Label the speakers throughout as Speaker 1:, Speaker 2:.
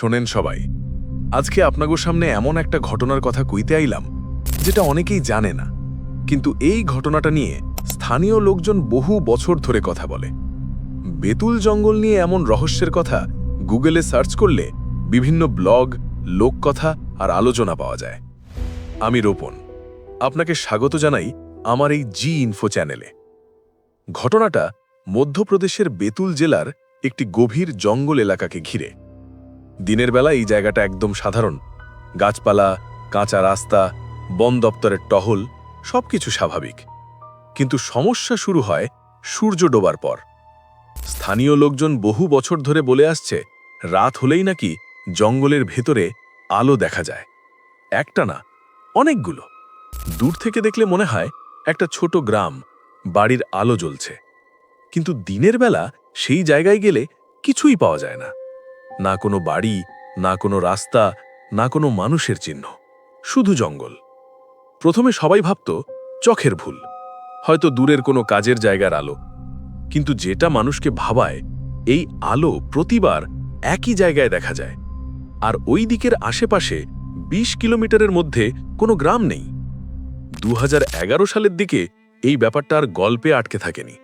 Speaker 1: শোনেন সবাই। আজকে আপনাগোর সামনে এমন একটা ঘটনার কথা কইতে আইলাম, যেটা অনেকেই জানে না। কিন্তু এই ঘটনাটা নিয়ে স্থানীয় লোকজন বহু বছর ধরে কথা বলে। বেতুল জঙ্গল নিয়ে এমন রহস্যের কথা গুগলে সার্চ করলে বিভিন্ন ব্লগ, লোককথা আর আলোচনা পাওয়া যায়। আমি রোপন আপনাকে স্বাগত জানাই আমার এই জি ইনফো চ্যানেলে। ঘটনাটা মধ্যপ্রদেশের বেতুল জেলার একটি গভীর জঙ্গল এলাকাকে ঘিরে। দিনের বেলা এই জায়গাটা একদম সাধারণ। গাছপালা, কাঁচা রাস্তা, বন দপ্তরের টহল, সবকিছু স্বাভাবিক। কিন্তু সমস্যা শুরু হয় সূর্য ডোবার পর। স্থানীয় লোকজন বহু বছর ধরে বলে আসছে, রাত হলেই নাকি জঙ্গলের ভেতরে আলো দেখা যায়। একটা না, অনেকগুলো। দূর থেকে দেখলে মনে হয় একটা ছোট গ্রাম, বাড়ির আলো জ্বলছে। কিন্তু দিনের বেলা সেই জায়গায় গেলে কিছুই পাওয়া যায় না। না কোনো বাড়ি, না কোনো রাস্তা, না কোনো মানুষের চিহ্ন, শুধু জঙ্গল। প্রথমে সবাই ভাবত, চোখের ভুল, হয়তো দূরের কোনো কাজের জায়গার আলো। কিন্তু যেটা মানুষকে ভাবায়, এই আলো প্রতিবার একই জায়গায় দেখা যায়। আর ওই দিকের আশেপাশে ২০ কিলোমিটারের মধ্যে কোনো গ্রাম নেই। দু হাজার এগারো সালের দিকে এই ব্যাপারটা আর গল্পে আটকে থাকেনি।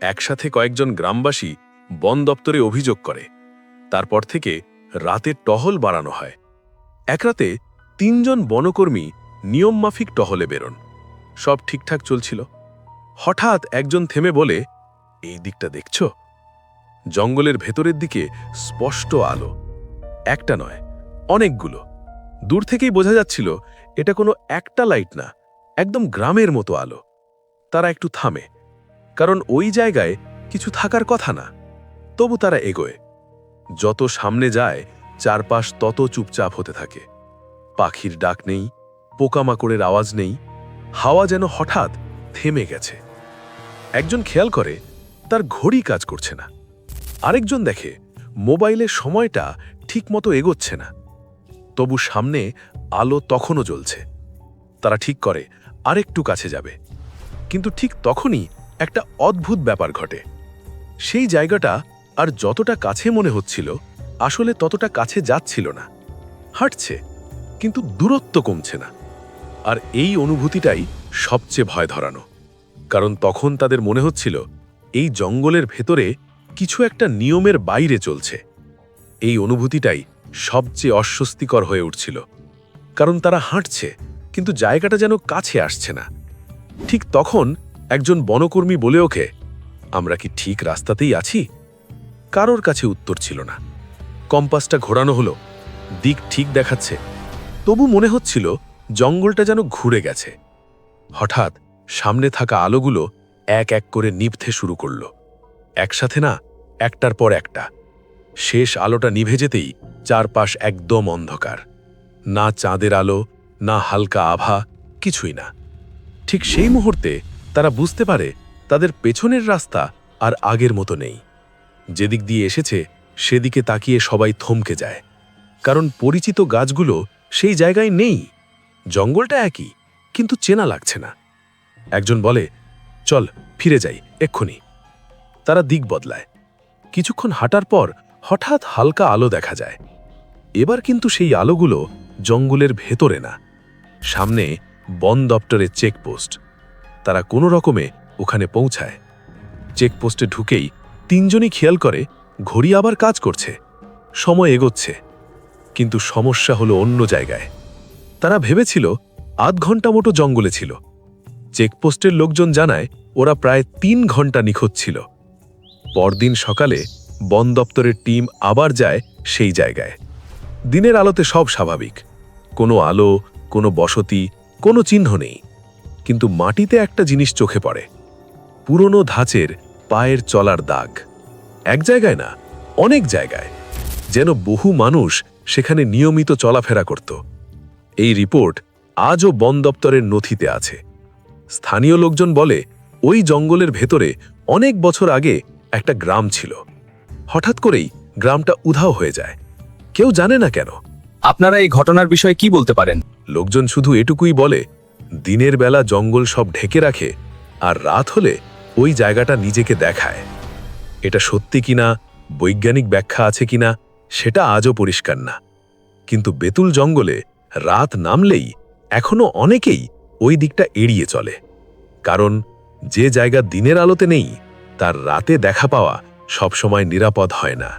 Speaker 1: একসাথে কয়েকজন গ্রামবাসী বন দপ্তরে অভিযোগ করে। তারপর থেকে রাতে টহল বাড়ানো হয়। এক রাতে তিনজন বনকর্মী নিয়মমাফিক টহলে বেরোন। সব ঠিকঠাক চলছিল। হঠাৎ একজন থেমে বলে, এই দিকটা দেখছ? জঙ্গলের ভেতরের দিকে স্পষ্ট আলো। একটা নয়, অনেকগুলো। দূর থেকেই বোঝা যাচ্ছিল, এটা কোনো একটা লাইট না, একদম গ্রামের মতো আলো। তারা একটু থামে, কারণ ওই জায়গায় কিছু থাকার কথা না। তবু তারা এগোয়। যত সামনে যায়, চারপাশ তত চুপচাপ হতে থাকে। পাখির ডাক নেই, পোকামাকড়ের আওয়াজ নেই, হাওয়া যেন হঠাৎ থেমে গেছে। একজন খেয়াল করে, তার ঘড়ি কাজ করছে না। আরেকজন দেখে, মোবাইলের সময়টা ঠিকমতো এগোচ্ছে না। তবু সামনে আলো তখনও জ্বলছে। তারা ঠিক করে, আরেকটু কাছে যাবে। কিন্তু ঠিক তখনই একটা অদ্ভুত ব্যাপার ঘটে। সেই জায়গাটা আর যতটা কাছে মনে হচ্ছিল, আসলে ততটা কাছে যাচ্ছিল না। হাঁটছে, কিন্তু দূরত্ব কমছে না। আর এই অনুভূতিটাই সবচেয়ে ভয় ধরানো। কারণ তখন তাদের মনে হচ্ছিল, এই জঙ্গলের ভেতরে কিছু একটা নিয়মের বাইরে চলছে। এই অনুভূতিটাই সবচেয়ে অস্বস্তিকর হয়ে উঠছিল। কারণ তারা হাঁটছে, কিন্তু জায়গাটা যেন কাছে আসছে না। ঠিক তখন একজন বনকর্মী বলে ওঠে, আমরা কি ঠিক রাস্তাতেই আছি? কারোর কাছে উত্তর ছিল না। কম্পাসটা ঘোরানো হলো, দিক ঠিক দেখাচ্ছে। তবু মনে হচ্ছিল জঙ্গলটা যেন ঘুরে গেছে। হঠাৎ সামনে থাকা আলোগুলো এক এক করে নিভতে শুরু করল। একসাথে না, একটার পর একটা। শেষ আলোটা নিভে যেতেই চারপাশ একদম অন্ধকার। না চাঁদের আলো, না হালকা আভা, কিছুই না। ঠিক সেই মুহূর্তে তারা বুঝতে পারে তাদের পেছনের রাস্তা আর আগের মতো নেই। যেদিক দিয়ে এসেছে, সেদিকে তাকিয়ে সবাই থমকে যায়। কারণ পরিচিত গাছগুলো সেই জায়গায় নেই। জঙ্গলটা একই, কিন্তু চেনা লাগছে না। একজন বলে, চল, ফিরে যাই, এক্ষুনি। তারা দিক বদলায়। কিছুক্ষণ হাঁটার পর হঠাৎ হালকা আলো দেখা যায়। এবার কিন্তু সেই আলোগুলো জঙ্গলের ভেতরে না। সামনে বন দপ্তরের চেকপোস্ট। তারা কোনো রকমে ওখানে পৌঁছায়। চেকপোস্টে ঢুকেই তিনজনই খেয়াল করে ঘড়ি আবার কাজ করছে। সময় এগোচ্ছে, কিন্তু সমস্যা হলো অন্য জায়গায়। তারা ভেবেছিল আধ ঘণ্টা মোটো জঙ্গলে ছিল। চেকপোস্টের লোকজন জানায় ওরা প্রায় তিন ঘণ্টা নিখোঁজ ছিল। পরদিন সকালে বন দপ্তরের টিম আবার যায় সেই জায়গায়। দিনের আলোতে সব স্বাভাবিক। কোনো আলো, কোনো বসতি, কোনো চিহ্ন নেই। কিন্তু মাটিতে একটা জিনিস চোখে পড়ে। পুরনো ধাঁচের পায়ের চলার দাগ। এক জায়গায় না অনেক জায়গায় যেন বহু মানুষ সেখানে নিয়মিত চলাফেরা করত। এই রিপোর্ট আজও বন দপ্তরের নথিতে আছে। স্থানীয় লোকজন বলে ওই জঙ্গলের ভেতরে অনেক বছর আগে একটা গ্রাম ছিল। হঠাৎ করেই গ্রামটা উধাও হয়ে যায়। কেউ জানে না কেন।
Speaker 2: আপনারা এই ঘটনার বিষয়ে কি বলতে পারেন?
Speaker 1: লোকজন শুধু এটুকুই বলে দিনের বেলা জঙ্গল সব ঢেকে রাখে আর রাত হলে ওই জায়গাটা নিজেকে দেখায়। এটা সত্যি কিনা? বৈজ্ঞানিক ব্যাখ্যা আছে কিনা? সেটা আজও পরিষ্কার না। কিন্তু বেতুল জঙ্গলে রাত নামলেই এখনও অনেকেই ওই দিকটা এড়িয়ে চলে। কারণ যে জায়গা দিনের আলোতে নেই, তার রাতে দেখা পাওয়া সবসময় নিরাপদ হয় না।